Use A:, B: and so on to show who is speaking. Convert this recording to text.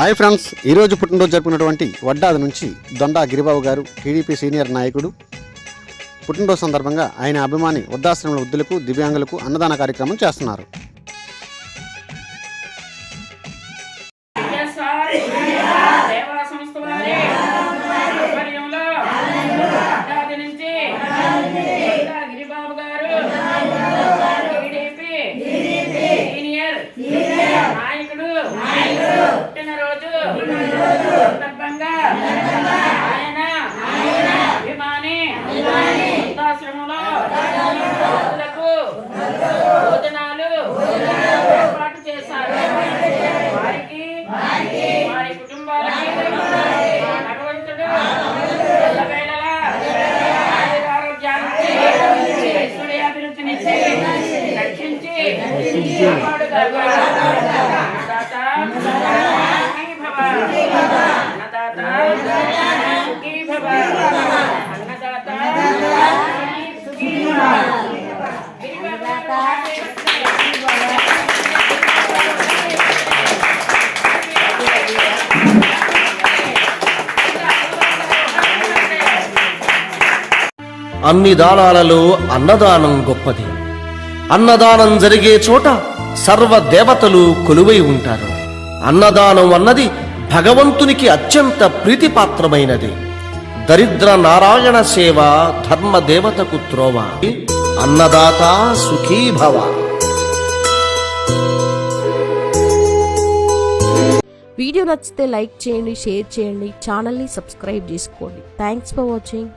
A: Hi friends ఈరోజు పుట్టినరోజు జరుపుకున్నటువంటి వడ్డాది నుంచి దొండా గిరిబాబు గారు టీడీపీ సీనియర్ నాయకుడు. పుట్టినరోజు సందర్భంగా ఆయన అభిమాని వృద్ధాశ్రమంలో వృద్ధులకు దివ్యాంగులకు అన్నదాన కార్యక్రమం చేస్తున్నారు.
B: సందర్భంగా ఆయన అభిమాని వృద్ధాశ్రమంలో వృద్ధులకు భోజనాలు ఏర్పాటు చేశారు వారికి వారి కుటుంబాలకి భగవంతుడు ఐశ్వర్యాభివృద్ధినిచ్చి రక్షించి కాపాడుగాక. అన్నదాత సుఖీ భవ. అన్నదాత సుఖీ భవ. అన్నదాత సుఖీ భవ. గిరిబాబు
C: అన్ని దానాలలో అన్నదానం గొప్పది. అన్నదానం జరిగే చోట సర్వ దేవతలు కొలువై ఉంటారు. అన్నదానం అన్నది భగవంతునికి అత్యంత ప్రీతిపాత్రమైనది. దరిద్ర నారాయణ సేవ ధర్మ దేవతకు త్రోవ. అన్నదాత సుఖీభవ
D: వీడియో నచ్చితే లైక్ చేయండి షేర్ చేయండి ఛానల్ని సబ్స్క్రైబ్ చేసుకోండి. Thanks for watching